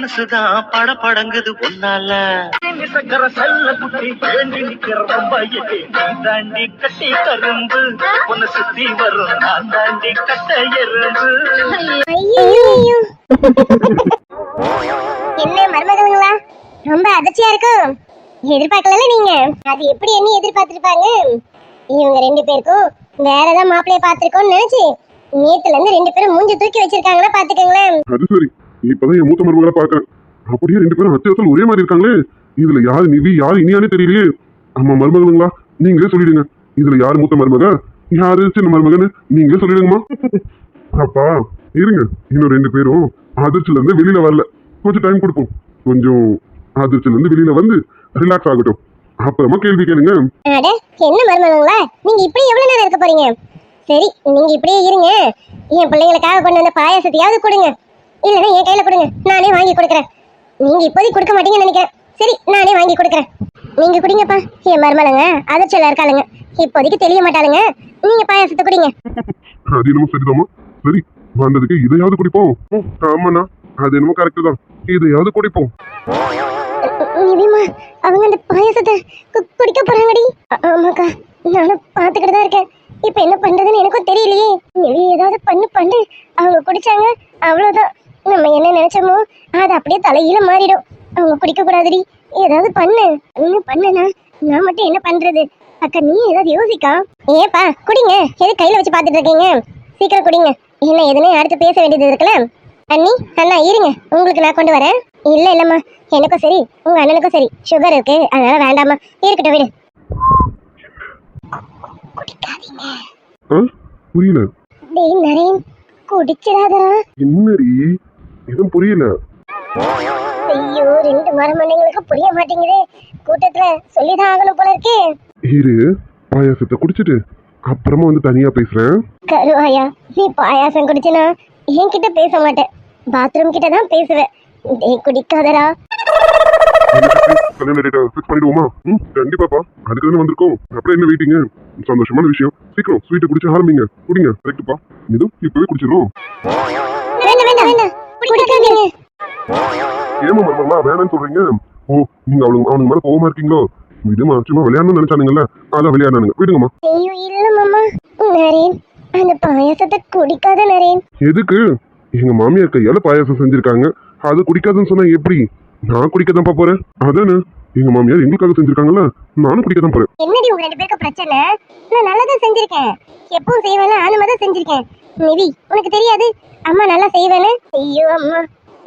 மனசுதான் பட படங்குது ஒன்னால சக்கர செல்ல குட்டி வேண்டி நிக்கிற பையக்கு நான் தாண்டி கட்டி கரும்பு. உன்னை சுத்தி வரும் நான் தாண்டி கட்ட எறும்பு. ஐயோ. என்ன மருமகங்களா ரொம்ப அதிர்ச்சியா இருக்கும் எதிர்பார்க்கல நீங்க? அது எப்படி என்ன எதிர்பார்த்திருப்பாங்க? இவங்க ரெண்டு பேருக்கும் வேற ஏதாவது மாப்பிள்ளைய பார்த்திருக்கோம்னு நினைச்சு நேத்துல இருந்து ரெண்டு பேரும் மூஞ்சி தூக்கி வச்சிருக்காங்கன்னா பாத்துக்கங்களேன் அது சரி. இப்பதான் என் மூத்த மருமகளை பாக்குறேன் அப்படியே ரெண்டு பேரும் அத்தியாவசியம் ஒரே மாதிரி இருக்காங்களே. இதுல யாரு நிவி யாரு இனியானே தெரியலையே. ஆமா மருமகளுங்களா நீங்களே சொல்லிடுங்க. இதுல யாரு மூத்த மருமக? யாரு சின்ன மருமகன்னு நீங்களே சொல்லிடுங்கம்மா. அப்பா இருங்க. இன்னும் ரெண்டு பேரும் அதிர்ச்சியில இருந்து வெளியில வரல. கொஞ்சம் டைம் கொடுப்போம். கொஞ்சம் அதிர்ச்சியில இருந்து வெளியில வந்து ரிலாக்ஸ் ஆகட்டும். அப்புறமா கேள்வி கேளுங்க. என்ன மருமகங்களா நீங்க இப்படி எவ்வளவு நேரம் இருக்க போறீங்க? சரி நீங்க இப்படியே இருங்க. என் பிள்ளைங்களுக்காக கொண்டு வந்த பாயாசத்தையாவது கொடுங்க. இல்லைன்னா என் கையில கொடுங்க. நானே வாங்கி கொடுக்குறேன். நீங்க இப்போதைக்கு கொடுக்க மாட்டீங்கன்னு நினைக்கிறேன். சரி நானே வாங்கி கொடுக்குறேன். நீங்க குடிங்கப்பா. என் மருமலங்க அதிர்ச்சியில இருக்காளுங்க. இப்போதைக்கு தெரிய மாட்டாளுங்க. நீங்க பாயாசத்தை குடிங்க. அது என்னமோ சரிதாம்மா. சரி வந்ததுக்கு இதையாவது குடிப்போம். ஆமாண்ணா அது என்னமோ கரெக்ட் தான். இதையாவது குடிப்போம். நிவிமா அவங்க அந்த பாயாசத்தை குடிக்க போறாங்கடி. ஆமாக்கா நானும் பாத்துக்கிட்டு தான் இருக்கேன். இப்ப என்ன பண்றதுன்னு எனக்கும் தெரியலையே. நிவி ஏதாவது பண்ணு பண்ணு. அவங்க குடிச்சாங்க அவ்வளவுதான். நம்ம என்ன நினைச்சோமோ அது அப்படியே தலையில மாறிடும். அவங்க குடிக்க கூடாதுடி ஏதாவது பண்ணு. என்ன பண்ணுனா? நான் மட்டும் என்ன பண்றது? அக்கா நீ ஏதாவது யோசிக்கா? ஏப்பா குடிங்க. எது கையில வச்சு பாத்துட்டு இருக்கீங்க? சீக்கிரம் குடிங்க. என்ன எதுன்னு அடுத்து பேச வேண்டியது இருக்குல்ல? அண்ணி அண்ணா இருங்க. உங்களுக்கு நான் கொண்டு வரேன். இல்ல இல்லம்மா. எனக்கும் சரி. உங்க அண்ணனுக்கும் சரி. சுகர் இருக்கு. அதனால வேண்டாம்மா. இருக்கட்டும் விடு. புரியல. டேய் நரேன். குடிச்சிடாதடா. என்னடி? எதுவும் புரியல. ஐயோ ரெண்டு மரமண்டைங்களுக்கு புரிய மாட்டேங்குது. கூட்டத்துல சொல்லிதான் ஆகணும் போல இருக்கே. இரு பாயாசத்தை குடிச்சிட்டு அப்புறமா வந்து தனியா பேசுறேன். கருவாயா நீ பாயாசம் குடிச்சினா என்கிட்ட பேச மாட்டேன் பாத்ரூம் கிட்ட தான் பேசுவேன் டேய் குடிக்காதடா. கல்யாண டேட்டா ஃபிக்ஸ் பண்ணிடுவோமா? ம் கண்டிப்பாப்பா. அதுக்கு தானே வந்திருக்கோம். அப்புறம் என்ன வெயிட்டிங்க சந்தோஷமான விஷயம். சீக்கிரம் ஸ்வீட்டை குடிச்சு ஆரம்பிங்க. குடிங்க கரெக்டுப்பா இது இப்பவே குடிச்சிடும் வேண்டாம் வேண்டாம் வேண்டாம் குடிக்காதீங்க ஏமா வேணாம்னு சொல்றீங்க? ஓ நீங்க அவளுங்க அவனுக்கு மேல கோவமா இருக்கீங்களோ? விடுமா சும்மா விளையாடணும்னு நினைச்சானுங்கல்ல? அதான் விளையாடுனானுங்க விடுங்கம்மா. ஐயோ இல்ல மாமா. நரேன் அந்த பாயாசத்தை குடிக்காத நரேன். எதுக்கு? எங்க மாமியார் கையால பாயாசம் செஞ்சிருக்காங்க. அது குடிக்காதுன்னு சொன்னா எப்படி? நான் குடிக்க தான் போறேன். அதானே? எங்க மாமியார் எங்களுக்காக செஞ்சிருக்காங்கல்ல நானும் குடிக்க தான் போறேன். என்னடி உங்க ரெண்டு பேருக்கு பிரச்சனை? நான் நல்லதா செஞ்சிருக்கேன். எப்பவும் செய்வேன்னு ஆனுமா தான் செஞ்சிருக்கேன். நிவி உனக்கு தெரியாது? அம்மா நல்லா செய்வேன்னு? ஐயோ அம்மா.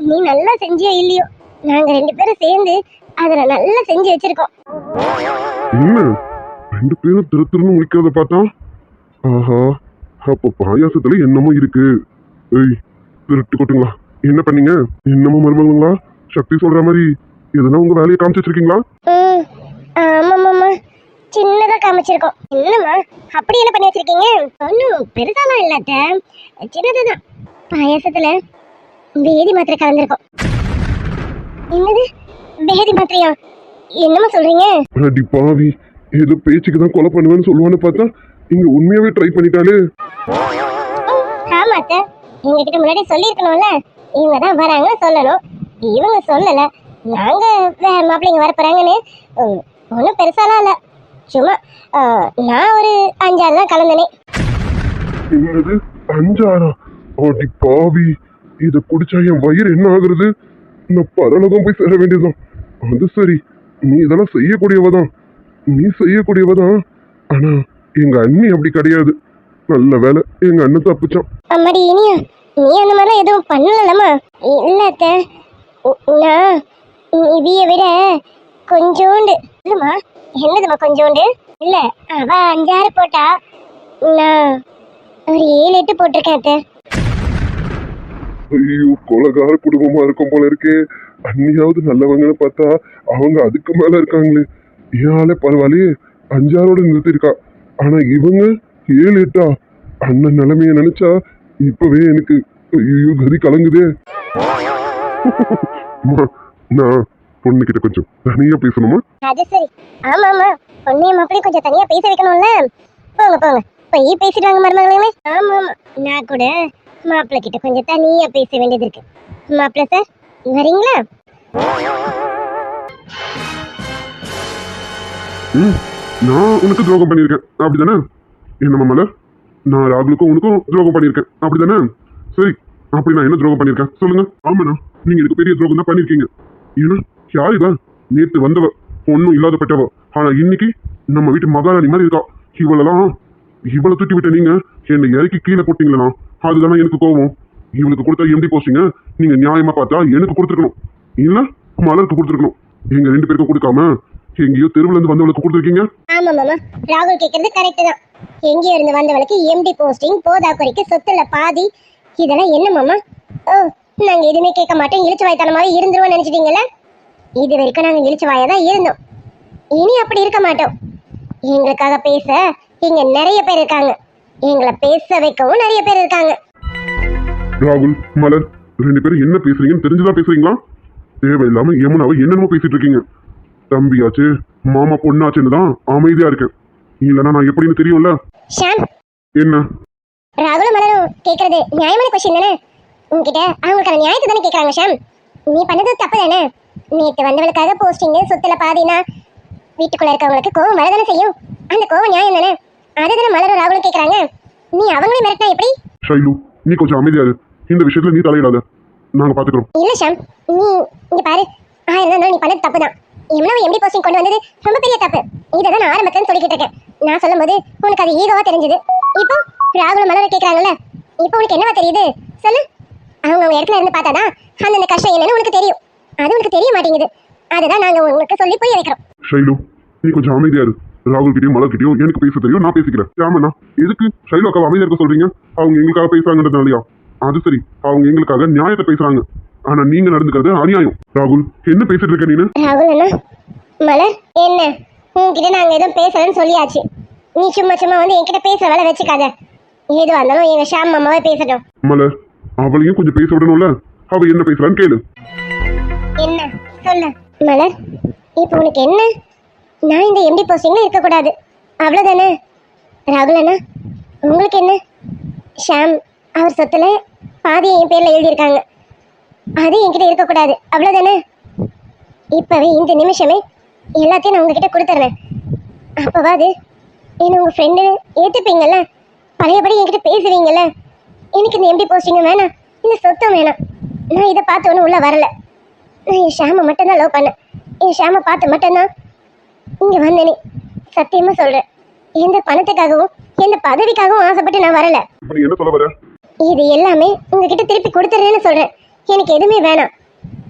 நீ நல்லா செஞ்சியோ இல்லையோ? நாங்க ரெண்டு பேரும் சேர்ந்து அதுல நல்லா செஞ்சு வச்சிருக்கோம். என்ன? ரெண்டு பேரும் திரு திருன்னு முடிக்கிறத பார்த்தா? ஆஹா அப்போ பாயாசத்துல என்னமோ இருக்கு. ஏய் திருட்டு கொட்டுங்களா. என்ன பண்ணீங்க? என்னமோ மருமகளா சக்தி சொல்ற மாதிரி எதனா உங்க வேலையை காமிச்சு வச்சிருக்கீங்களா? ம் ஆமா மாமா சின்னதா காமிச்சிருக்கோம். என்னம்மா? அப்படி என்ன பண்ணி வச்சிருக்கீங்க? ஒன்றும் பெருசாலாம் இல்லாத சின்னதுதான். பாயாசத்துல பேதி மாத்திரை கலந்துருக்கோம். என்னது? பேதி மாத்திரையா? என்னம்மா சொல்றீங்க? அடி பாவி. ஏதோ பேச்சுக்கு தான் கொலை பண்ணுவேன்னு சொல்லுவான்னு பார்த்தா இங்க உண்மையாவே ட்ரை பண்ணிட்டாலே ஆமா அத்தை. எங்ககிட்ட முன்னாடி சொல்லியிருக்கணும்ல. இவங்க தான் வராங்கன்னு சொல்லணும். இவங்க சொல்லல. வேற மாப்பிள்ளைங்க வர போறாங்கன்னு ஒன்றும் பெருசாலாம் இல்ல. சும்மா நான் ஒரு அஞ்சாறு தான் கலந்தனே. என்னது? அஞ்சாரா அடி பாவி. இத குடிச்சா என் வயிறு என்ன ஆகுறது? நான் பரலோகம் போய் சேர வேண்டியதுதான். அது சரி. நீ இதெல்லாம் செய்யக்கூடியவதான். நீ செய்யக்கூடியவதான். ஆனா எங்க அண்ணி அப்படி கிடையாது. நல்ல வேலை எங்க அண்ணன் தப்பிச்சான். அம்மாடி இனியா. நீ அந்த மாதிரிலாம் எதுவும் பண்ணலம்மா. இல்ல நான் நிதிய விட கொஞ்சோண்டு. இல்லைம்மா என்னதும்மா கொஞ்சோண்டு? இல்லை அவ அஞ்சாறு போட்டா நான் ஒரு ஏழு எட்டு போட்டிருக்கேன் அத்தை. ஐயோ கொலகார குடும்பமா இருக்கும் போல இருக்கே. அன்னியாவது நல்லவங்கன்னு பார்த்தா அவங்க அதுக்கு மேல இருக்காங்களே. ஏன் பரவாயில்லையே அஞ்சாரோட நிறுத்திருக்கா ஆனா இவங்க ஏழு எட்டா? அண்ணன் நிலைமைய நினைச்சா இப்பவே எனக்கு ஐயோ கதி கலங்குதே. நான் பொண்ணுகிட்ட கொஞ்சம் தனியா பேசணுமா? அது சரி. ஆமா ஆமா. பொண்ணையும் மாப்பிளையும் கொஞ்சம் தனியா பேச வைக்கணும்ல. போங்க போங்க. போய் பேசிட்டு வாங்க மருமகளே. ஆமா ஆமா. நான் கூட மாப்பிள்ளை கிட்ட கொஞ்சம் தனியா பேச வேண்டியது இருக்கு. மாப்பிள்ளை சார் வரீங்களா? ம் நான் உனக்கு துரோகம் பண்ணியிருக்கேன். அப்படிதானே? என்னம்மா மலர் நான் ராகுலுக்கும் உனக்கும் துரோகம் பண்ணியிருக்கேன். அப்படிதானே? சரி அப்படி நான் என்ன துரோகம் பண்ணியிருக்கேன்? சொல்லுங்க. ஆமாண்ணா நீங்க இதுக்கு பெரிய துரோகம் தான் பண்ணியிருக்கீங்க. ஏன்னா யார் இவ நேற்று வந்தவ ஒன்றும் இல்லாதப்பட்டவ ஆனால் இன்னைக்கு நம்ம வீட்டு மகாராணி மாதிரி இருக்கா. இவளெல்லாம் இவளை தூக்கி விட்ட நீங்க என்னை இறக்கி கீழே போட்டீங்களா அதுதானே எனக்கு கோவம் இவளுக்கு கொடுத்தா எம்டி போஸ்டிங்க நீங்க நியாயமா பார்த்தா எனக்கு கொடுத்துருக்கணும். இல்ல மலருக்கு கொடுத்துருக்கணும். எங்க ரெண்டு பேருக்கும் கொடுக்காம எங்கேயோ தெருவுல இருந்து வந்தவளுக்கு கொடுத்துருக்கீங்க? ஆமா மாமா. ராகுல் கேக்குறது கரெக்ட் தான். எங்கேயோ இருந்து வந்தவளுக்கு எம்டி போஸ்டிங் போதா குறைக்கு சொத்துல பாதி. இதெல்லாம் என்ன மாமா? ஓ நாங்க எதுவுமே கேட்க மாட்டோம். இழிச்சு வாய்த்தனமாவே இருந்துருவோம் நினைச்சிட்டீங்கல்ல? இது வரைக்கும் நாங்க இழிச்சு வாயா தான் இருந்தோம். இனி அப்படி இருக்க மாட்டோம். எங்களுக்காக பேச இங்க நிறைய பேர் இருக்காங்க. எங்களை பேச வைக்கவும் நிறைய பேர் இருக்காங்க. ராகுல் மலர் ரெண்டு பேரும் என்ன பேசுறீங்கன்னு தெரிஞ்சுதான் பேசுறீங்களா? தேவையில்லாம யமுனாவை என்னென்னமோ பேசிட்டு இருக்கீங்க. தம்பியாச்சு மாமா பொண்ணாச்சுன்னு தான் அமைதியா இருக்கேன். இல்லைன்னா நான் எப்படின்னு தெரியும்ல? ஷாம். என்ன? ராகுலும் மலரும் கேக்குறது நியாயமான கொஸ்டின் தானே? உங்ககிட்ட அவங்களுக்கான நியாயத்தை தானே கேக்குறாங்க ஷாம்? நீ பண்ணது தப்பு தானே? நேத்து வந்தவளுக்காக போஸ்டிங் சொத்துல பாதினா வீட்டுக்குள்ள இருக்கவங்களுக்கு கோவம் வரதானே செய்யும்? அந்த கோவம் நியாயம் தானே? அதுதானே மலரும் ராகுலும் கேக்குறாங்க. நீ அவங்களையும் மிரட்டினா எப்படி? ஷைலு நீ கொஞ்சம் அமைதியா இரு. இந்த விஷயத்துல நீ தலையிடாத. நாங்க பாத்துக்கிறோம். இல்ல ஷாம். நீ இங்க பாரு. ஆயிரம் இருந்தாலும் நீ பண்ணது தப்பு தான். எவ்வளவு எம்டி போஸ்டிங் கொண்டு வந்தது? ரொம்ப பெரிய தப்பு. இதை தான் நான் ஆரம்பத்துல சொல்லிக்கிட்டு இருக்கேன். நான் சொல்லும்போது உனக்கு அது ஈகோவா தெரிஞ்சது. இப்போ ராகுல மலர கேக்குறாங்கல்ல? இப்போ உனக்கு என்னவா தெரியுது? சொல்லு. அவங்க அவங்க இடத்துல இருந்து பார்த்தாதான் அந்தந்த கஷ்டம் என்னன்னு உனக்கு தெரியும். அது உனக்கு தெரிய மாட்டேங்குது. அதுதான் நாங்க உங்களுக்கு சொல்லி புரிய வைக்கிறோம். ஷைலு நீ கொஞ்சம் அமைதியா இரு. ராகுல் கிட்டயும் மலர் கிட்டயும் எனக்கு பேச தெரியும் நான் பேசிக்கிறேன். ஆமாண்ணா எதுக்கு? ஷைலு அக்கா அமைதியா இருக்க சொல்றீங்க? அவங்க எங்களுக்காக பேசுறாங்கன்றதுனாலயா? அது சரி அவங்க எங்களுக்காக நியாயத்தை பேசுறாங்க. ஆனா நீங்க நடந்துக்கிறது அநியாயம். ராகுல் என்ன பேசிட்டு இருக்க நீனு? ராகுல் மலர் என்ன? உன்கிட்ட நாங்க எதுவும் பேசலன்னு சொல்லியாச்சு. நீ சும்மா சும்மா வந்து என்கிட்ட பேசுற வேலை வச்சுக்காத. எதுவா இருந்தாலும் எங்க ஷாம் மாமாவே பேசட்டும். மலர் அவளையும் கொஞ்சம் பேச விடணும்ல? அவ என்ன பேசுறான்னு கேளு. என்ன? சொல்லு. மலர் இப்போ உனக்கு என்ன? நான் இந்த எம்டி போஸ்டிங்ல இருக்கக்கூடாது. அவ்வளவுதானே? ராகுல் அண்ணா உங்களுக்கு என்ன? ஷாம் அவர் சொத்துல பாதி என் பேர்ல எழுதியிருக்காங்க. அது என்கிட்ட இருக்கக்கூடாது. அவ்வளவுதானே? இப்போவே இந்த நிமிஷமே எல்லாத்தையும் நான் உங்ககிட்ட கொடுத்துட்றேன் அப்போவாது என்ன உங்கள் ஃப்ரெண்டு ஏற்றுப்பீங்கள்ல பழையபடி என்கிட்ட பேசுவீங்கள்ல எனக்கு இந்த எம்டி போஸ்டிங்கும் வேணாம். இந்த சொத்தும் வேணாம். நான் இதை பார்த்து ஒன்றும் உள்ளே வரல. நான் என் ஷாமை மட்டும்தான் லவ் பண்ணேன். என் ஷாமை பார்த்து மட்டும்தான் இங்கே வந்தேனே. சத்தியமாக சொல்கிறேன் எந்த பணத்துக்காகவும் எந்த பதவிக்காகவும் ஆசைப்பட்டு நான் வரல. இப்ப நீ என்ன சொல்ல வர? இது எல்லாமே உங்ககிட்ட திருப்பி கொடுத்துட்றேன்னு சொல்கிறேன் எனக்கு எதுவுமே வேணாம்.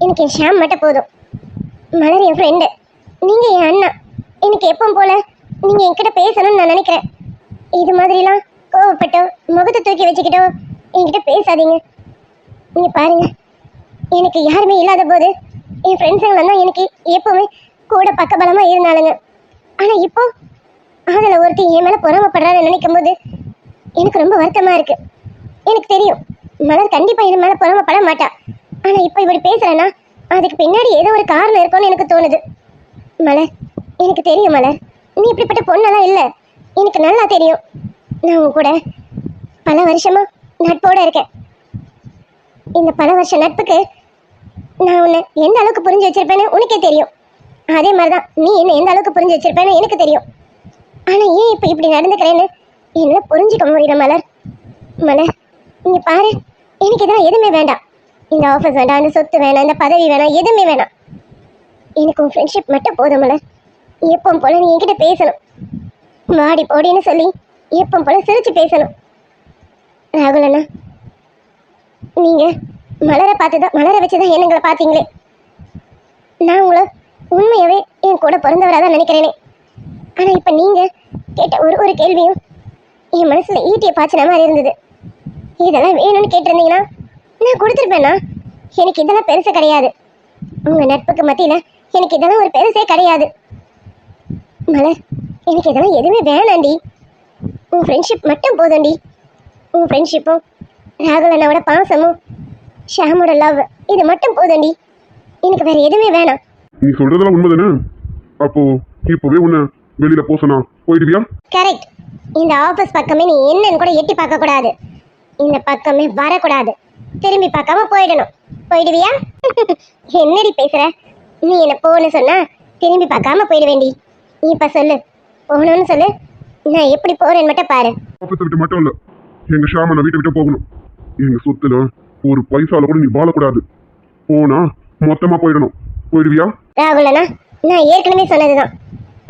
எனக்கு என் ஷாம் மட்டும் போதும். மலர் என் ஃப்ரெண்டு நீங்கள் என் அண்ணா. எனக்கு எப்பவும் போல நீங்கள் என்கிட்ட பேசணும்னு நான் நினைக்கிறேன். இது மாதிரிலாம் கோவப்பட்டோ முகத்தை தூக்கி வச்சுக்கிட்டோ என்கிட்ட பேசாதீங்க. நீங்கள் பாருங்க. எனக்கு யாருமே இல்லாத போது என் ஃப்ரெண்ட்ஸுங்க தான் எனக்கு எப்பவுமே கூட பக்கபலமாக இருந்தாளுங்க ஆனால் இப்போ அதில் ஒருத்தி என் மேலே பொறாமப்படுறாரு நினைக்கும் போது எனக்கு ரொம்ப வருத்தமாக இருக்கு. எனக்கு தெரியும் மலர் கண்டிப்பாக என் மேலே பொறாமப்பட மாட்டா. ஆனால் இப்போ இப்படி பேசுகிறேன்னா அதுக்கு பின்னாடி ஏதோ ஒரு காரணம் இருக்கும்னு எனக்கு தோணுது. மலர் எனக்கு தெரியும் மலர். நீ இப்படிப்பட்ட பொண்ணெல்லாம் இல்லை. எனக்கு நல்லா தெரியும். நான் உன் கூட பல வருஷமா நட்போட இருக்கேன். இந்த பல வருஷ நட்புக்கு நான் உன்னை எந்த அளவுக்கு புரிஞ்சு வச்சிருப்பேன்னு உனக்கே தெரியும். அதே மாதிரி தான் நீ என்ன எந்த அளவுக்கு புரிஞ்சு வச்சிருப்பேன்னு எனக்கு தெரியும். ஆனால் ஏன் இப்போ இப்படி நடந்துக்கிறேன்னு என்னால் புரிஞ்சுக்க முடியல மலர்? மலர் இங்க பாரு. எனக்கு இதெல்லாம் எதுவுமே வேண்டாம். இந்த ஆஃபீஸ் வேண்டாம் இந்த சொத்து வேணாம் இந்த பதவி வேணாம் எதுவுமே வேணாம். எனக்கு உன் ஃப்ரெண்ட்ஷிப் மட்டும் போதும் மலர். எப்பவும் போல நீ என்கிட்ட பேசணும். வாடி போடின்னு சொல்லி எப்பவும் போல சிரிச்சு பேசணும். ராகுல் அண்ணா நீங்கள் மலரை பார்த்து தான் மலரை வச்சு தான் என்னங்களை பார்த்தீங்களே? நான் உங்களை உண்மையாகவே என் கூட பிறந்தவராக தான் நினைக்கிறேனே. ஆனால் இப்போ நீங்கள் கேட்ட ஒரு ஒரு கேள்வியும் என் மனசில் ஈட்டியை பாய்ச்சின மாதிரி இருந்தது. இதெல்லாம் வேணும்னு கேட்டிருந்தீங்கன்னா நான் கொடுத்துருப்பேண்ணா. எனக்கு இதெல்லாம் பெருசு கிடையாது. உங்கள் நட்புக்கு மத்தியில் எனக்கு இதெல்லாம் ஒரு பெருசே கிடையாது. மலர் எனக்கு இதெல்லாம் எதுவுமே வேணாண்டி. உன் ஃப்ரெண்ட்ஷிப் மட்டும் போதும்டி. உன் ஃப்ரெண்ட்ஷிப்பும் ராகுல் அண்ணாவோட பாசமும் ஷாமோட லவ் இது மட்டும் போதும்டி. எனக்கு வேற எதுவுமே வேணாம். நீ சொல்றதெல்லாம் உண்மைதானே? அப்போ இப்போவே உன்னை வெளியில போ சொன்னா போயிடுவியா? கரெக்ட் இந்த ஆஃபீஸ் பக்கமே நீ என்னன்னு கூட எட்டி பார்க்க கூடாது. இந்த பக்கமே வரக்கூடாது. திரும்பி பார்க்காம போயிடணும். போயிடுவியா? என்னடி பேசுற? நீ என்ன போன்னு சொன்னா திரும்பி பார்க்காம போயிட வேண்டி நீ இப்ப சொல்லு. போகணும்னு சொல்லு. நான் எப்படி போறேன்னு மட்டும் பாரு. ஆபீஸை விட்டு மட்டும் இல்ல. எங்க ஷாம நான் வீட்டை விட்டு போகணும். எங்க சொத்துல ஒரு பைசால கூட நீ வாழக்கூடாது. போனா மொத்தமா போயிடணும். போயிடுவியா ராகுலனா நான் ஏற்கனவே சொன்னதுதான்.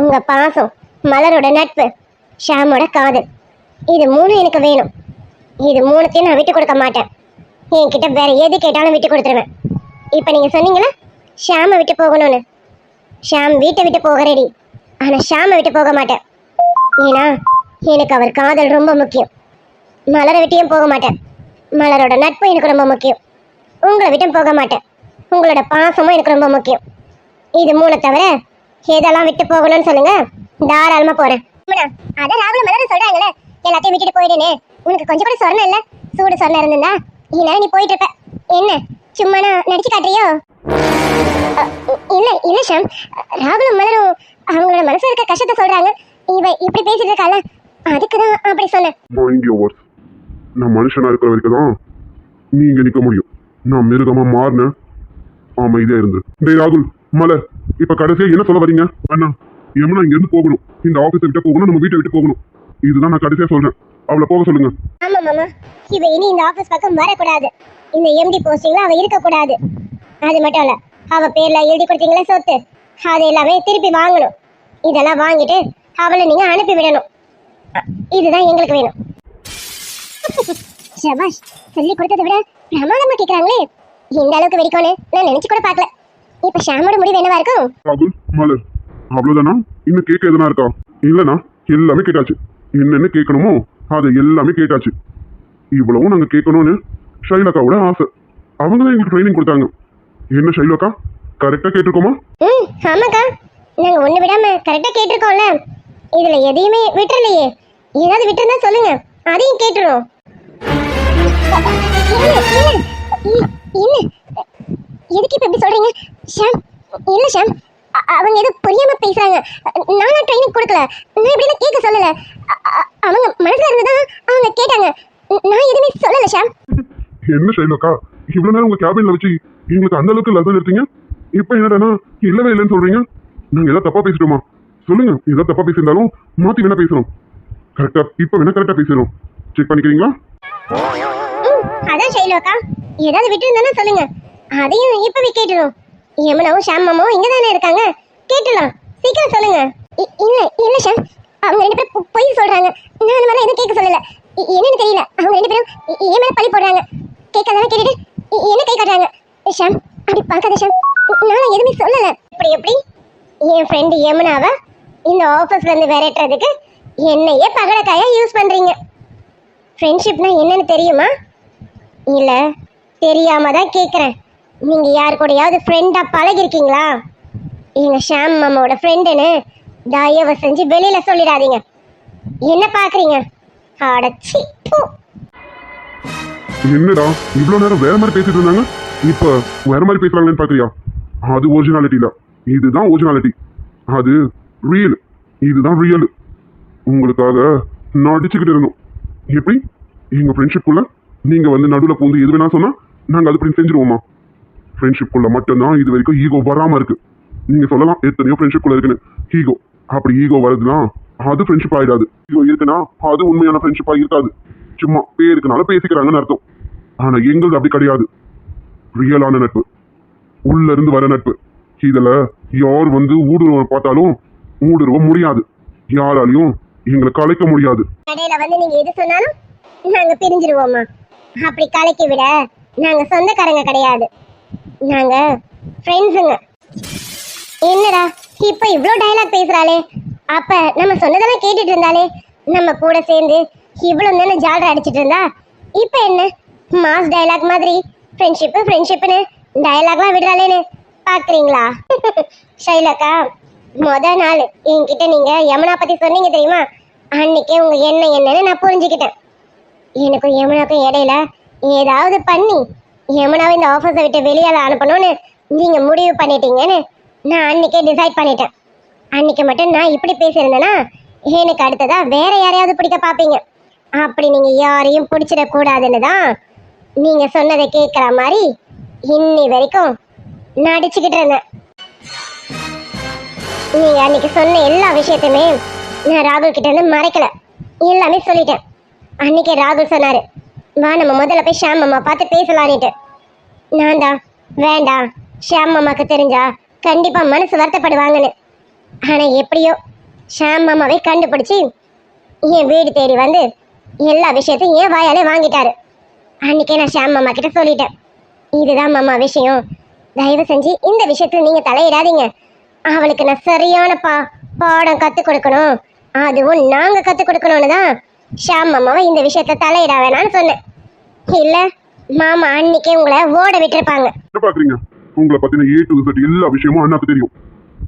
உங்க பாசம் மலரோட நட்பு ஷாமோட காதல். இது மூணு எனக்கு வேணும். இது மூணுத்தையும் நான் விட்டு கொடுக்க மாட்டேன். என்கிட்ட வேற எது கேட்டாலும் விட்டு கொடுத்துருவேன். இப்போ நீங்க சொன்னீங்களா ஷாமை விட்டு போகணும்னு. ஷாம் வீட்டை விட்டு போக ரெடி ஆனால் ஷாமை விட்டு போக மாட்டேன். ஏன்னா எனக்கு அவர் காதல் ரொம்ப முக்கியம். மலரை விட்டியும் போக மாட்டேன். மலரோட நட்பு எனக்கு ரொம்ப முக்கியம். உங்களை விட்டும் போக மாட்டேன். உங்களோட பாசமும் எனக்கு ரொம்ப முக்கியம். இது மூணு தவிர எதெல்லாம் விட்டு போகணும்னு சொல்லுங்க? தாராளமா போறேன். அதான் ராகுல மலர் சொல்றாங்களே. எல்லாத்தையும் விட்டுட்டு போயிடுனே. உனக்கு கொஞ்சம் கூட சொரணம் இல்ல? சூடு சொரணம் இருந்திருந்தா? இந்நேரம் நீ போயிட்டு இருப்ப. என்ன? சும்மா நான் நடிச்சு காட்டுறியோ? இல்ல இல்ல ஷாம். ராகுலும் மலரும் அவங்களோட மனசுல இருக்க கஷ்டத்தை சொல்றாங்க. இவ இப்படி பேசிட்டு இருக்கால அதுக்கு தான் அப்படி சொன்னேன். நான் மனுஷனா இருக்கிற வரைக்கும் தான் நீ இங்கே நிற்க முடியும். நான் மிருகமா மாறினேன் அமைதியா இருந்து. டேய் ராகுல் மலை இப்ப கடைசியா என்ன சொல்ல வரீங்க? அண்ணா எம்னா இங்க இருந்து போகணும். இந்த ஆஃபீஸை விட்டு போகணும் நம்ம வீட்டை விட்டு போகணும். இதுதான் நான் கடைசியா சொல்றேன். அவளை போக சொல்லுங்க. ஆமா மாமா. இவ இனி இந்த ஆபீஸ் பக்கம் வரக்கூடாது. இந்த எம்டி போஸ்டிங்ல அவ இருக்க கூடாது அது மட்டும் இல்ல அவ பேர்ல எழுதி கொடுத்தீங்களே சொத்து. அது எல்லாமே திருப்பி வாங்கணும். இதெல்லாம் வாங்கிட்டு அவளை நீங்க அனுப்பி விடணும். இதுதான் எங்களுக்கு வேணும். ஷபாஷ் சொல்லி கொடுத்ததை விட பிரமாதமா கேக்குறாங்களே. இந்த அளவுக்கு வெடிக்கோன்னு நான் நினைச்சு கூட பார்க்கல. இப்ப ஷாமோட முடிவு என்னவா இருக்கும்? ராகுல் மலர் அவ்வளவுதானா? இன்னும் கேட்க எதுனா இருக்கா? இல்லனா எல்லாமே கேட்டாச்சு. என்னென்ன கேட்கணுமோ அதை எல்லாமே கேட்டாச்சு. இவ்வளவும் நாங்க கேட்கணும்னு ஷைலக்காவோட ஆசை. அவங்க தான் எங்களுக்கு ட்ரைனிங் கொடுத்தாங்க. என்ன ஷைலக்கா? கரெக்டா கேட்டிருக்கோமா? ம் ஆமாக்கா. நாங்க ஒண்ணு விடாம கரெக்டா கேட்டிருக்கோம்ல. இதுல எதையுமே விட்டுறலையே. ஏதாவது விட்டுருந்தா சொல்லுங்க. அதையும் கேட்டுரும் என்ன? எதுக்கு இப்ப இப்படி சொல்றீங்க? ஷாம் இல்ல ஷாம் அவங்க ஏதோ புரியாம பேசுறாங்க. நானா ட்ரைனிங் கொடுக்கல. நான் இப்படி கேட்க சொல்லல. அவங்க மனசுல இருந்ததா அவங்க கேட்டாங்க. நான் எதுவுமே சொல்லல ஷாம். என்ன ஷைலோக்கா இவ்வளவு நேரம் உங்க கேபின்ல வச்சு எங்களுக்கு அந்த அளவுக்கு லெசன் எடுத்தீங்க? இப்போ என்னடானா இல்லவே இல்லைன்னு சொல்றீங்க? நாங்க ஏதாவது தப்பா பேசிட்டோமா? சொல்லுங்க. ஏதாவது தப்பா பேசியிருந்தாலும் மாத்தி வேணா பேசுறோம் கரெக்டா இப்போ வேணா கரெக்டா பேசணும் செக் பண்ணிக்கிறீங்களா? அதான் ஷைலோக்கா ஏதாவது விட்டுருந்தானே சொல்லுங்க. அதையும் இப்பவே கேட்டுரும் யமுனாவும் ஷாமமும் இங்க தானே இருக்காங்க? கேட்டுலாம். சீக்கிரம் சொல்லுங்க. இல்ல இல்ல ஷாம் அவங்க ரெண்டு பேரும் பொய் சொல்றாங்க. நான் அந்த மாதிரி எதுவும் கேட்க சொல்லல. என்னன்னு தெரியல. அவங்க ரெண்டு பேரும் இ- என் மேல பழி போடுறாங்க. கேட்காதவங்க கேட்டுட்டு என்ன கை காட்டுறாங்க? ஷாம் அப்படி பார்க்காத ஷாம். நான் எதுவுமே சொல்லல. இப்படி எப்படி? என் ஃப்ரெண்டு யமுனாவை இந்த ஆஃபீஸ்ல இருந்து விரட்டுறதுக்கு என்னையே பகடக்காயா யூஸ் பண்றீங்க. ஃப்ரெண்ட்ஷிப்னா என்னன்னு தெரியுமா? இல்ல தெரியாம தான் கேக்குறேன். நீங்க யார் கூடயாவது ஃப்ரெண்டா பழகிருக்கீங்களா? எங்கள் ஷாம் மாமாவோட ஃப்ரெண்டுன்னு தயவு செஞ்சு வெளியில சொல்லிடாதீங்க. என்ன பாக்குறீங்க? அடச்சி என்னடா இவ்வளவு நேரம் வேற மாதிரி பேசிட்டு இருந்தாங்க? இப்ப வேற மாதிரி பேசுறாங்கன்னு பாக்குறியா? அது ஒரிஜினாலிட்டி இல்ல. இதுதான் ஒரிஜினாலிட்டி அது ரியல் இதுதான் ரியல் உங்களுக்காக நான் அடிச்சுக்கிட்டு இருந்தோம். எப்படி? எங்கள் ஃப்ரெண்ட்ஷிப்புள்ள நீங்கள் வந்து நடுவில் பூந்து எது வேணா சொன்னால் நாங்கள் அது இப்படி செஞ்சிருவோமா? ஃப்ரெண்ட்ஷிப்புக்குள்ள மட்டும்தான் இது வரைக்கும் ஈகோ வராமல் இருக்குது நீங்கள் சொல்லலாம் எத்தனையோ ஃப்ரெண்ட்ஷிப்புக்குள்ள இருக்குன்னு. ஈகோ அப்படி ஈகோ வருதுன்னா அது ஃப்ரெண்ட்ஷிப் ஆகிடாது ஈகோ இருக்குன்னா அது உண்மையான ஃப்ரெண்ட்ஷிப்பாக இருக்காது. சும்மா பேருக்குனால பேசிக்கிறாங்கன்னு அர்த்தம். ஆனால் எங்களுது அப்படி கிடையாது. ரியலான நட்பு. உள்ளேருந்து வர நட்பு. இதில் யார் வந்து ஊடுருவ பார்த்தாலும் ஊடுருவ முடியாது. யாராலையும் எங்களை கலைக்க முடியாது. கடையில வந்து நீங்க எது சொன்னாலும் நாங்க பிரிஞ்சிருவோமா அப்படி கலைக்க விட நாங்க சொந்தக்காரங்க கிடையாது. நாங்க ஃப்ரெண்ட்ஸுங்க என்னடா இப்ப இவ்ளோ டயலாக் பேசுறாளே. அப்ப நம்ம சொன்னதெல்லாம் கேட்டுட்டு இருந்தாலே நம்ம கூட சேர்ந்து இவ்வளவு நேரம் ஜாலரா அடிச்சிட்டு இருந்தா இப்ப என்ன? மாஸ் டயலாக் மாதிரி ஃப்ரெண்ட்ஷிப்பு ஃப்ரெண்ட்ஷிப்னு டயலாக்லாம் விடுறாளேன்னு. பாக்குறீங்களா? ஷைலக்கா முத நாள் என்கிட்ட நீங்க யமுனா பத்தி சொன்னீங்க தெரியுமா? அன்னைக்கே உங்க என்ன என்னன்னு நான் புரிஞ்சுக்கிட்டேன். எனக்கும் யமுனாக்கும் இடையில ஏதாவது பண்ணி யமுனாவை இந்த ஆஃபீஸை விட்டு வெளியால அனுப்பணும்னு நீங்க முடிவு பண்ணிட்டீங்கன்னு நான் அன்னைக்கே டிசைட் பண்ணிட்டேன். அன்னைக்கு மட்டும் நான் இப்படி பேசியிருந்தேன்னா எனக்கு அடுத்ததா வேற யாரையாவது பிடிக்க பார்ப்பீங்க. அப்படி நீங்க யாரையும் பிடிச்சிடக்கூடாதுன்னு தான் நீங்க சொன்னதை கேட்குற மாதிரி இன்னி வரைக்கும் நடிச்சுக்கிட்டு இருந்தேன். நீ அன்னைக்கு சொன்ன எல்லா விஷயத்தையுமே நான் ராகுல் கிட்ட இருந்து மறைக்கல. எல்லாமே சொல்லிட்டேன். அன்னைக்கே ராகுல் சொன்னாரு வா நம்ம முதல்ல போய் ஷாம் மாமா பார்த்து பேசலான்னுட்டு நான் தான் வேண்டாம் ஷாம் மாமாக்கு தெரிஞ்சா கண்டிப்பா மனசு வருத்தப்படுவாங்கன்னு. ஆனா எப்படியோ ஷாம் மாமாவை கண்டுபிடிச்சி என் வீடு தேடி வந்து எல்லா விஷயத்தையும் என் வாயாலே வாங்கிட்டாரு. அன்னைக்கே நான் ஷியாம் மாமா கிட்ட சொல்லிட்டேன். இதுதான் மாமா விஷயம். தயவு செஞ்சு இந்த விஷயத்தில் நீங்க தலையிடாதீங்க. அவளுக்கு நான் சரியான பா பாடம் கற்றுக் கொடுக்கணும். அதுவும் நாங்கள் கற்றுக் கொடுக்கணும்னு தான். ஷாம் மாமாவை இந்த விஷயத்த தலையிட வேணாம்னு சொன்னேன். இல்லை மாமா அன்னைக்கே உங்களை ஓட விட்டுருப்பாங்க. என்ன பாக்குறீங்க? உங்களை பத்தின ஏ டு Z எல்லா விஷயமும் அண்ணாக்கு தெரியும்.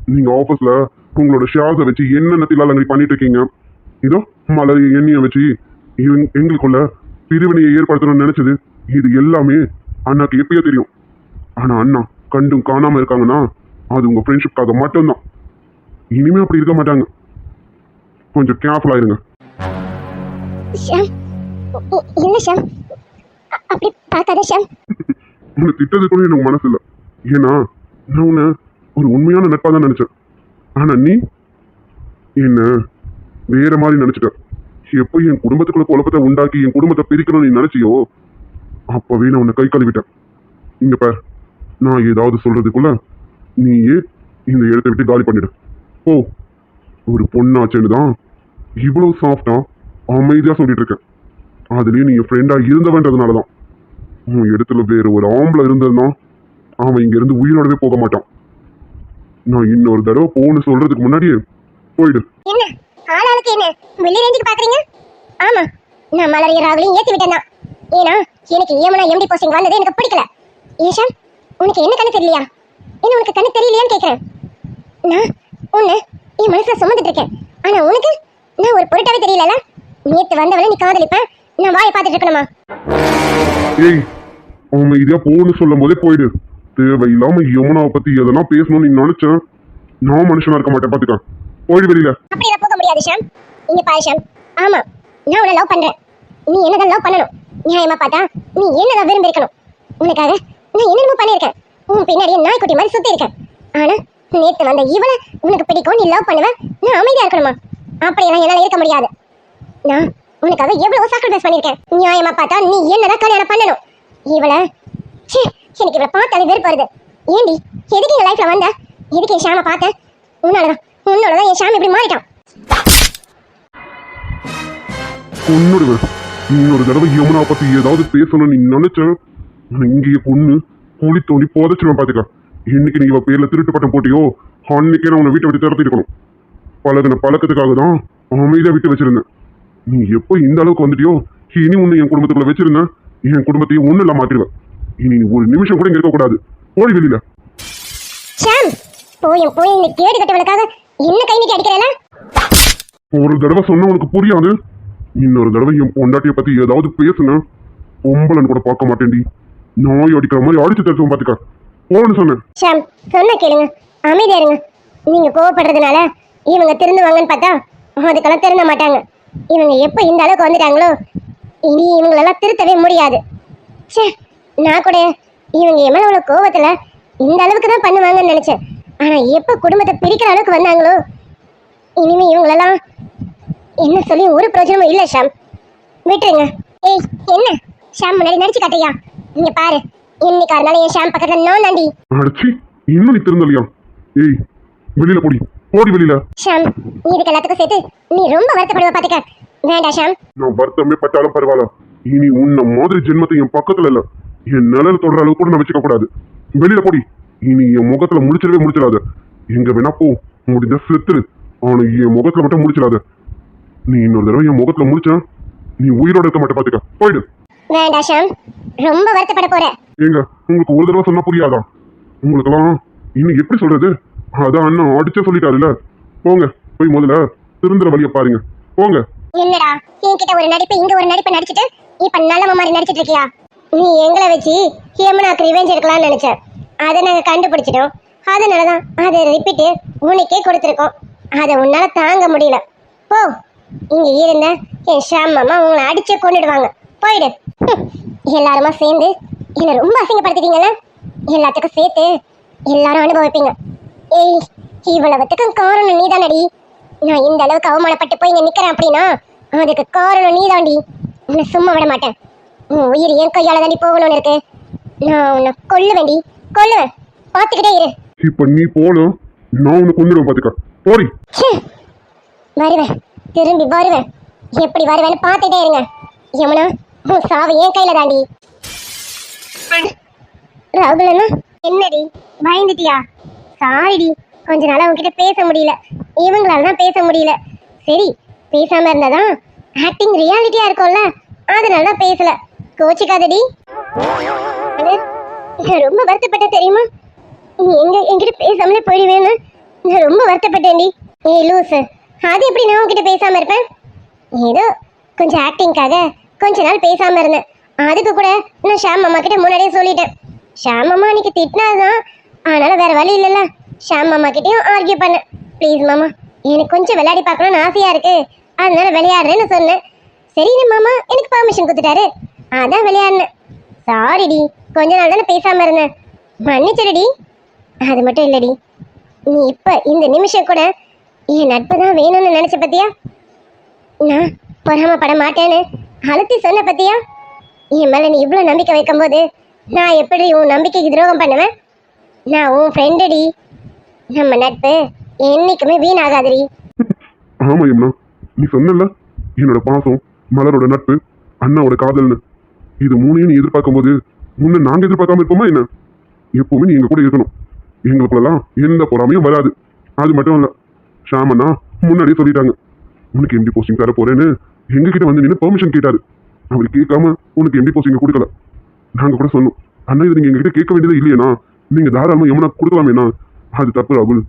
நீங்க ஆபீஸ்ல உங்களோட ஷேர்ஸை வச்சு என்னென்ன தில்லாலங்கடி பண்ணிட்டு இருக்கீங்க இதோ மலர் எண்ணியை வச்சு இவங்க- எங்களுக்குள்ள பிரிவினையை ஏற்படுத்தணும்னு நினைச்சது. இது எல்லாமே அண்ணாக்கு எப்பயோ தெரியும். ஆனா அண்ணா கண்டும் காணாம இருக்காங்கன்னா அது உங்க ஃப்ரெண்ட்ஷிப்காக மட்டும்தான். இனிமே அப்படி இருக்க மாட்டாங்க. கொஞ்சம் கேர்ஃபுல்லா இருங்க. ஷாம் இ- இல்ல ஷாம். அ- அப்படி பார்க்காத ஷாம். உன்னை திட்டது கூட எனக்கு மனசு இல்லை ஏன்னா நான் உன்னை ஒரு உண்மையான நட்பா தான் நினைச்சேன். ஆனா நீ என்ன வேற மாதிரி நினைச்சிட்ட. எப்போ என் குடும்பத்துக்குள்ள குழப்பத்தை உண்டாக்கி என் குடும்பத்தை பிரிக்கணும்னு நீ நினைச்சியோ அப்பவே நான் உன்னை கை கழுவிட்டேன். இங்க பார் நான் ஏதாவது சொல்றதுக்குள்ள நீயே இந்த இடத்த விட்டு காலி பண்ணிடு. ஓ ஒரு பொண்ணாச்சேன்னு தான் இவ்வளோ சாஃப்டா அமைதியாக சொல்லிட்டு இருக்கேன். அதுலயும் நீ என் ஃப்ரெண்டாக இருந்தவன்றதுனால தான். உன் இடத்துல வேறு ஒரு ஆம்பளை இருந்திருந்தான் அவன் இங்கேருந்து உயிரோடவே போக மாட்டான். நான் இன்னொரு தடவை போன்னு சொல்கிறதுக்கு முன்னாடியே போயிடு. என்ன? ஆளாளுக்கு என்ன? வெளி ரேஞ்சுக்கு பாக்குறீங்க? ஆமா. நான் மலரையும் ராகுலையும் ஏத்தி விட்டேன் தான். ஏன்னா எனக்கு ஏமனா எம்டி போஸ்டிங் வந்தது எனக்கு பிடிக்கல. ஏஷாம் உனக்கு என்ன கண்ணு தெரியலையா? என்ன உனக்கு கண்ணு தெரியலையான்னு கேக்குறேன். நான் உன்னை என் மனசுல சுமந்துட்டு இருக்கேன். ஆனா உனக்கு நான் ஒரு பொருட்டாவே தெரியலல. நேத்து வந்தவளை நீ காதலிப்ப. நான் வாயை பார்த்துட்டு இருக்கணுமா? ஏய் இதா போன்னு சொல்லும் போதே போயிடு. தேவையில்லாம யமுனாவை பத்தி எதனா பேசணும்னு நீ நினைச்சேன் நான் மனுஷனா இருக்க மாட்டேன் பாத்துக்க. போயிடு வெளியில. அப்படி போக முடியாது ஷாம். இங்க பாரு ஷாம். ஆமா நான் உன்னை லவ் பண்றேன். நீ என்னதான் லவ் பண்ணணும்? நியாயமா பார்த்தா நீ என்னதான் விரும்பி இருக்கணும் உனக்காக நான் என்னென்னமோ பண்ணியிருக்கேன். உன் பின்னாடியே நாய்க்குட்டி மாதிரி சுத்தி இருக்கேன். ஆனா நேத்து வந்த இவளை உனக்கு பிடிக்கும் நீ லவ் பண்ணுவ? நான் அமைதியா இருக்கணுமா? அப்படியெல்லாம் என்னால இருக்க முடியாது. நான் உனக்காக எவ்வளவு சாக்ரிஃபைஸ் பண்ணிருக்கேன் நியாயமா பார்த்தா நீ என்னதான் கல்யாணம் பண்ணணும்? இவளை ச்சே எனக்கு இவளை பார்த்தாலே வெறுப்பு வருது. ஏண்டி எதுக்கு என் லைஃப்ல வந்த? எதுக்கு என் ஷாம பார்த்தேன் உன்னாலதான். உன்னோடதான் என் ஷாம் இப்படி மாறிட்டான். கொன்னுடுவேன் இன்னொரு தடவை யமுனா பத்தி ஏதாவது பேசணும்னு நினைச்சேன் நான் இங்கேயே பொண்ணு. குழி தோண்டி புதைச்சிருவேன் பாத்துக்க. இன்னைக்கு நீ இவ பேர்ல திருட்டு பட்டம் போட்டியோ அன்னைக்கே நான் உன்னை வீட்டை விட்டு திறத்தி இருக்கணும். பழகின பழக்கத்துக்காக தான் அமைதியா விட்டு வச்சிருந்தேன். நீ எப்போ இந்த அளவுக்கு வந்துட்டியோ இனி உன்னை என் குடும்பத்துக்குள்ள வச்சிருந்தேன். என் குடும்பத்தையும் ஒண்ணு இல்லாம மாத்திடுவேன் இனி ஒரு நிமிஷம் கூட இங்க இருக்க கூடாது ஓடி வெளியில. ஷாம்! போயும் போய் இந்த கேடு கட்டவனுக்காக என்ன கை நீட்டி அடிக்கிறேல? ஒரு தடவை சொன்னா உனக்கு புரியாது. இன்னொரு தடவை என் பொண்டாட்டிய பத்தி ஏதாவது பேசுன பொம்பளைன்னு கூட பார்க்க மாட்டேன்டி. நோய் அடிக்கிற மாதிரி அடிச்சு தருவோம் பாத்துக்க. போன்னு சொன்னேன் ஷாம் சொன்ன கேளுங்க. அமைதியா இருங்க. நீங்க கோவப்படுறதுனால இவங்க திருந்துவாங்கன்னு பார்த்தா அதுக்கெல்லாம் திருந்த மாட்டாங்க. இவங்க எப்போ இந்த அளவுக்கு வந்துட்டாங்களோ இனி இவங்களெல்லாம் திருத்தவே முடியாது. ச்சே நான் கூட இவங்க என் மேல உள்ள கோவத்துல இந்த அளவுக்கு தான் பண்ணுவாங்கன்னு நினைச்சேன். ஆனா எப்போ குடும்பத்தை பிரிக்கிற அளவுக்கு வந்தாங்களோ இனிமே இவங்களெல்லாம் என்ன சொல்லி ஒரு பிரயோஜனமும் இல்ல ஷாம். விட்டுருங்க. ஏய் என்ன? ஷாம் முன்னாடி நடிச்சு கட்டையா இங்க பாரு. இன்னைக்கா இருந்தாலும் என் ஷாம் பக்கத்துல நான் தாண்டி அடிச்சு இன்னும் நீ திருந்தலையா? ஏய் வெளியில போடி. போடி வெளியில. ஷாம் நீ இதுக்கு எல்லாத்துக்கும் சேர்த்து நீ ரொம்ப வருத்தப்படுவ பாத்துக்க. வேண்டாம் ஷாம். நான் வருத்தமே பட்டாலும் பரவாயில்ல. இனி உன்ன மாதிரி ஜென்மத்தை என் பக்கத்துல இல்ல. என் நிழல் தொடர அளவுக்கு கூட நான் வச்சுக்க கூடாது. வெளியில போடி. இனி என் முகத்துல முடிச்சிடவே முடிச்சிடாத. எங்க வேணா போ. முடிஞ்ச செத்துரு. ஆனா என் முகத்துல மட்டும் முடிச்சிடாத. நீ இன்னொரு தடவை என் முகத்துல முடிச்சா நீ உயிரோட இருக்க மாட்டே பாத்துக்க. போயிடு. வேண்டாம் ஷாம். ரொம்ப வருத்தப்பட போற. ஏங்க உங்களுக்கு ஒரு தடவை சொன்னா புரியாதா? உங்களுக்கெல்லாம் இன்னும் எப்படி சொல்றது? அதான் அண்ணன் அடிச்சே சொல்லிட்டாருல்ல. போங்க போய் முதல்ல திருந்துற வழியை பாருங்க. போங்க. என்னடா? என்கிட்ட ஒரு நடிப்பு இங்க ஒரு நடிப்பு நடிச்சிட்டு இப்ப நல்லவ மாதிரி நடிச்சிட்டு இருக்கியா? நீ எங்களை வச்சு ஹேமனாக்கு ரிவெஞ்ச் எடுக்கலாம்னு நினைச்சேன் அதை நாங்க கண்டுபிடிச்சிட்டோம். அதனாலதான் அதை ரிப்பீட்டு உனக்கே கொடுத்துருக்கோம். அதை உன்னால தாங்க முடியல. போ. இங்க இருந்த என் ஷாம் மாமா உங்களை அடிச்சே கொண்டுடுவாங்க போயிடு. எல்லாருமா சேர்ந்து என்னை ரொம்ப அசிங்கப்படுத்திட்டீங்கல்ல? எல்லாத்துக்கும் சேர்த்து எல்லாரும் அனுபவிப்பீங்க. ஏய் இவ்வளவுத்துக்கும் காரணம் நீதானடி. நான் இந்த அளவுக்கு அவமானப்பட்டு போய் இங்க நிக்கிறேன் அப்படின்னா அதுக்கு காரணம் நீதாண்டி. உன்னை சும்மா விட மாட்டேன். உன் உயிர் என் கையால தாண்டி போகணும்னு இருக்கு. நான் உன்னை கொல்லுவேன்டி. கொல்லுவேன் பார்த்துக்கிட்டே இரு. இப்ப நீ போலும் நான் உன்னை கொண்டுடுவேன் பாத்துக்க. போடி. வருவேன். திரும்பி வருவேன். எப்படி வருவேன்னு பார்த்துட்டே இருங்க. யமுனா உன் சாவு என் கையில தாண்டி. ராகுல் அண்ணா என்னடி? பயந்துட்டியா? சாரிடி கொஞ்ச நாளா உன்கிட்ட பேச முடியல. இவங்களால தான் பேச முடியல. சரி பேசாம இருந்ததான் ஆக்டிங் ரியாலிட்டியா இருக்கும்ல. அதனால தான் பேசல. கோச்சிக்காதடி. நான் ரொம்ப வருத்தப்பட்ட தெரியுமா? நீ எங்க என்கிட்ட பேசாமலே போயிடுவேன்னு. நான் ரொம்ப வருத்தப்பட்டேன்டி. ஏய் லூசு அது எப்படி நான் உன்கிட்ட பேசாம இருப்பேன்? ஏதோ கொஞ்சம் ஆக்டிங்காக கொஞ்ச நாள் பேசாம இருந்தேன். அதுக்கு கூட நான் ஷாம் அம்மா கிட்ட முன்னாடியே சொல்லிட்டேன். ஷாம் அம்மா அன்னைக்கு திட்டினாதான். அதனால வேற வழி இல்லைல்ல. ஷாம் அம்மா கிட்டயும் ஆர்கியூ பண்ணேன். ப்ளீஸ் மாமா எனக்கு கொஞ்சம் விளையாடி பார்க்கணும்னு ஆசையா இருக்கு. அதனால விளையாடுறேன்னு சொன்னேன். சரின்னு மாமா எனக்கு பர்மிஷன் கொடுத்துட்டாரு. அதான் விளையாடினேன். சாரிடி கொஞ்ச நாள் தானே பேசாம இருந்தேன். மன்னிச்சிருடி அது மட்டும் இல்லடி. நீ இப்ப இந்த நிமிஷம் கூட என் நட்பு தான் வேணும்னு நினைச்ச பத்தியா? நான் பொறாமப்பட மாட்டேன்னு. அழுத்தி சொன்ன பத்தியா? என் மேல நீ இவ்வளவு நம்பிக்கை வைக்கும்போது நான் எப்படி உன் நம்பிக்கைக்கு துரோகம் பண்ணுவேன்? நான் உன் ஃப்ரெண்டுடி நம்ம நட்பு என்னைக்குமே வீணாகாதுடி. ஆமா யமுனா நீ சொன்னல என்னோட பாசம் மலரோட நட்பு அண்ணாவோட காதல்னு. இது மூணையும் நீ எதிர்பார்க்கும் போது முன்ன நாங்க எதிர்பார்க்காம இருப்போமா என்ன? எப்பவுமே நீ எங்க கூட இருக்கணும். எங்களுக்குள்ளலாம் எந்த பொறாமையும் வராது. அது மட்டும் இல்ல ஷாமண்ணா முன்னாடியே சொல்லிட்டாங்க. உனக்கு எம்டி போஸ்டிங் தர போறேன்னு எங்ககிட்ட வந்து நின்று பெர்மிஷன் கேட்டாரு. அவர் கேட்காம உனக்கு எம்டி போஸ்டிங்க கொடுக்கல. நாங்கள் கூட சொன்னோம். அண்ணா இது நீங்கள் எங்ககிட்ட கேட்க வேண்டியது இல்லையேண்ணா. நீங்கள் தாராளமாக யமுனா கொடுக்கலாமேண்ணா. அது தப்பு ராகுல்.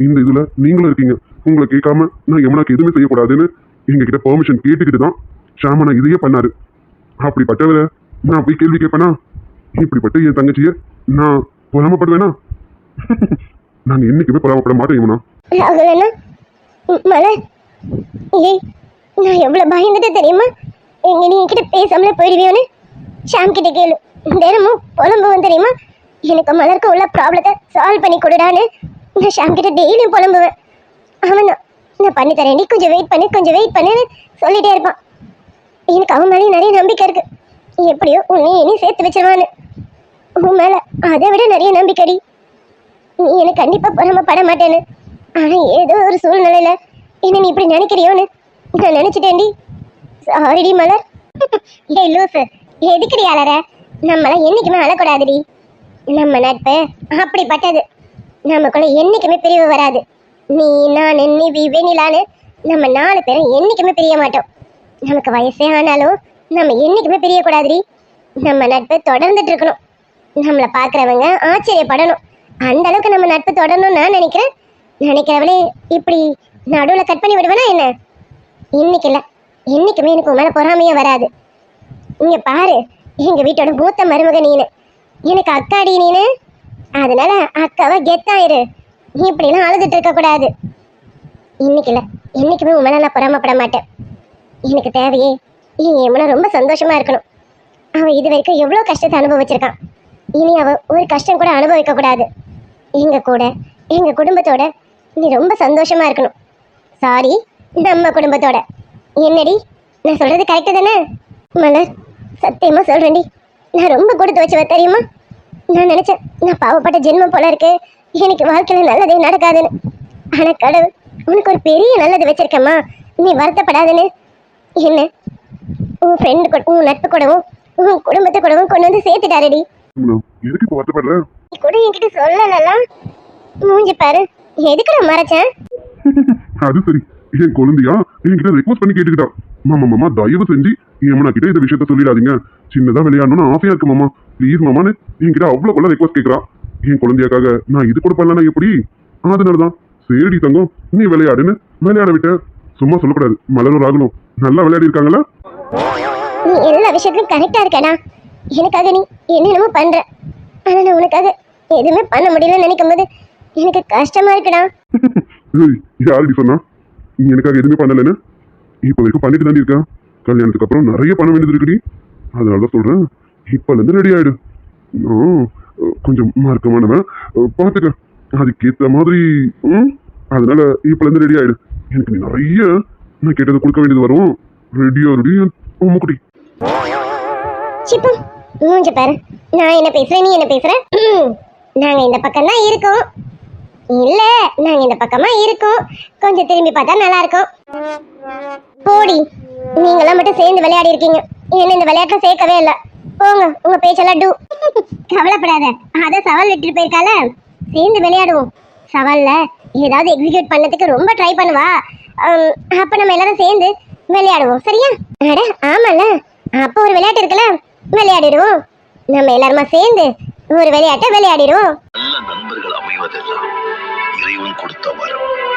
இந்த இதில் நீங்களும் இருக்கீங்க. உங்களை கேட்காம நான் யமுனாக்கு எதுவுமே செய்யக்கூடாதுன்னு எங்ககிட்ட பெர்மிஷன் கேட்டுக்கிட்டு தான் ஷாமனா இதையே பண்ணாரு. அப்படிப்பட்டவரை நான் போய் கேள்வி கேட்பேனா? இப்படிப்பட்ட என் தங்கச்சியை நான் பொறாமப்படுவேனா? நாங்கள் என்னைக்குமே பொறாமப்பட மாட்டோம் யமுனா. மலர் ஏய் நான் எவ்வளோ பயந்துட்டு தெரியுமா? எங்க நீ என்கிட்ட பேசாமலே போயிடுவியோன்னு? ஷாம் கிட்ட கேளு. தினமும் புலம்புவேன் தெரியுமா? எனக்கு மலர்க்க உள்ள ப்ராப்ளத்தை சால்வ் பண்ணி கொடுடான்னு நான் ஷாம் கிட்ட டெய்லியும் புலம்புவேன். அவன் நான் பண்ணி தரேன். நீ கொஞ்சம் வெயிட் பண்ணு கொஞ்சம் வெயிட் பண்ணுன்னு சொல்லிட்டே இருப்பான். எனக்கு அவன் மேலேயும் நிறைய நம்பிக்கை இருக்கு. எப்படியோ உன்னை இனி சேர்த்து வச்சிருவான்னு. உன் மேலே அதை விட நிறைய நம்பிக்கைடி நீ எனக்கு கண்டிப்பா பொறாமப்பட மாட்டேன்னு. ஆனால் ஏதோ ஒரு சூழ்நிலையில் என்ன நீ இப்படி நினைக்கிறியோன்னு நான் நினைச்சிட்டேன்டி. சாரிடி மலர். டே லூசு எதுக்குடி அலற? நம்மள என்னைக்குமே அழக்கூடாதுடி. நம்ம நட்பு அப்படிப்பட்டது. நமக்குள்ள என்னைக்குமே பிரிவு வராது. நீ நான் நிவி வெண்ணிலான்னு நம்ம நாலு பேரும் என்னைக்குமே பிரிய மாட்டோம். நமக்கு வயசே ஆனாலும் நம்ம என்னைக்குமே பிரியக்கூடாதுடி. நம்ம நட்பு தொடர்ந்துட்டு இருக்கணும் நம்மளை பார்க்குறவங்க ஆச்சரியப்படணும். அந்த அளவுக்கு நம்ம நட்பு தொடரணும்னு நான் நினைக்கிறேன். நினைக்கிறவனே இப்படி நடுவில் கட் பண்ணி விடுவேனா என்ன? இன்னைக்கு இல்லை. என்னைக்குமே எனக்கு உன் மேலே பொறாமையே வராது. இங்கே பாரு எங்கள் வீட்டோட மூத்த மருமக நீனு. எனக்கு அக்காடி நீனு. அதனால அக்காவை கெத்தாயிரு நீ இப்படிலாம் அழுதுட்டு இருக்கக்கூடாது இன்னைக்கு இல்லை. என்னைக்குமே உன் மேலே நான் பொறாமப்பட மாட்டேன். எனக்கு தேவையே நீ எம்மனை ரொம்ப சந்தோஷமா இருக்கணும். அவன் இது வரைக்கும் எவ்வளோ கஷ்டத்தை அனுபவிச்சிருக்கான். இனி அவள் ஒரு கஷ்டம் கூட அனுபவிக்கக்கூடாது எங்கள் கூட எங்கள் குடும்பத்தோட நீ ரொம்ப சந்தோஷமா இருக்கணும். சாரி நம்ம குடும்பத்தோட. என்னடி? நான் சொல்றது கரெக்டு தானே? மலர் சத்தியமா சொல்றேன்டி. நான் ரொம்ப கொடுத்து வச்சவ தெரியுமா? நான் நினைச்சேன் நான் பாவப்பட்ட ஜென்மம் போல இருக்கு. எனக்கு வாழ்க்கையில நல்லதே நடக்காதுன்னு. ஆனா கடவுள் உனக்கு ஒரு பெரிய நல்லது வச்சிருக்கேம்மா. நீ வருத்தப்படாதுன்னு. என்ன? உன் ஃப்ரெண்டு கூட உன் நட்பு கூடவும் உன் குடும்பத்து கூடவும் கொண்டு வந்து சேர்த்துட்டாருடி. யமுனா எதுக்கு இப்போ வருத்தப்படுற? நீ கூட என்கிட்ட சொல்லலாம் மூஞ்சி பாரு. எதுக்குடா மறைச்சேன் அது சரி. என் குழந்தையா? என்கிட்ட ரெக்வஸ்ட் பண்ணி கேட்டுக்கிட்டா. மாமா மாமா தயவு செஞ்சு யமுனா கிட்ட இந்த விஷயத்த சொல்லிடாதீங்க. சின்னதா விளையாடணும்னு ஆசையா இருக்கு மாமா. ப்ளீஸ் மாமான்னு என்கிட்ட அவ்வளவு கொள்ள ரெக்வஸ்ட் கேட்கறா என் குழந்தையாக்காக நான் இது கூட பண்ணலன்னா எப்படி? அதனாலதான் சரிடி தங்கம் நீ விளையாடுன்னு விளையாட விட்ட சும்மா சொல்லக்கூடாது. மலரும் ராகுலும் நல்லா விளையாடி இருக்காங்களா நீ எல்லா விஷயத்துலயும் கரெக்டா இருக்கடா எனக்காக நீ என்னென்னமோ பண்ற. ஆனா நான் உனக்காக எதுவுமே பண்ண முடியலன்னு நினைக்கும் போது எனக்கு கஷ்டமா இருக்குடா. யாருடி சொன்னா? நீ எனக்காக எதுவுமே பண்ணலைன்னு? இப்போ வரைக்கும் பண்ணிட்டு தாண்டி இருக்கேன் கல்யாணத்துக்கு அப்புறம் நிறைய பண்ண வேண்டியது இருக்குடி. அதனால தான் சொல்றேன். இப்பல இருந்து ரெடி ஆயிடு கொஞ்சம் மார்க்கமானவன். பார்த்துக்க அதுக்கேத்த மாதிரி ம்? அதனால இப்போலேருந்து ரெடி ஆகிடு எனக்கு நீ நிறைய நான் கேட்டதை கொடுக்க வேண்டியது வரும். ரெடியா ரெடி உம்மக்குட்டி. மூஞ்ச பாரு. நான் என்ன பேசுறேன் நீ என்ன பேசுற? நாங்க இந்த பக்கம் தான் இருக்கோம். இல்ல நாங்க இந்த பக்கமா இருக்கோம். கொஞ்சம் திரும்பி பார்த்தா நல்லா இருக்கும் போடி நீங்களாம் மட்டும் சேர்ந்து விளையாடி இருக்கீங்க. என்ன இந்த விளையாட்டுல சேர்க்கவே இல்ல. போங்க உங்க பேச்செல்லாம் டூ. கவலைப்படாத அத சவால் விட்டுட்டு போயிருக்கால. சேர்ந்து விளையாடுவோம். சவால்ல ஏதாவது எக்ஸிக்யூட் பண்ணதுக்கு ரொம்ப ட்ரை பண்ணுவா. அப்ப நம்ம எல்லாரும் சேர்ந்து விளையாடுவோம். சரியா? அட ஆமால அப்ப ஒரு விளையாட்டு இருக்குல்ல விளையாடிடுவோம். நம்ம எல்லாருமா சேர்ந்து ஒரு விளையாட்டை விளையாடிடுவோம் நல்ல நண்பர்கள் அமைவதெல்லாம் இறைவன் கொடுத்த வரம்.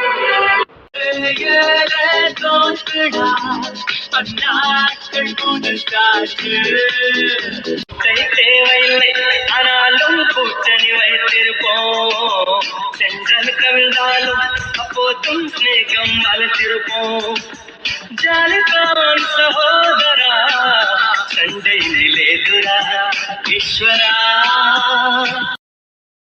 தேவையில்லை ஆனாலும் கூட்டணி வைத்திருப்போம் சென்றல் கவிழ்ந்தாலும் அப்போதும் ஸ்நேகம் வளர்த்திருப்போம் ஜாலிதான் சகோதரா சண்டையிலே துரா ஈஸ்வரா.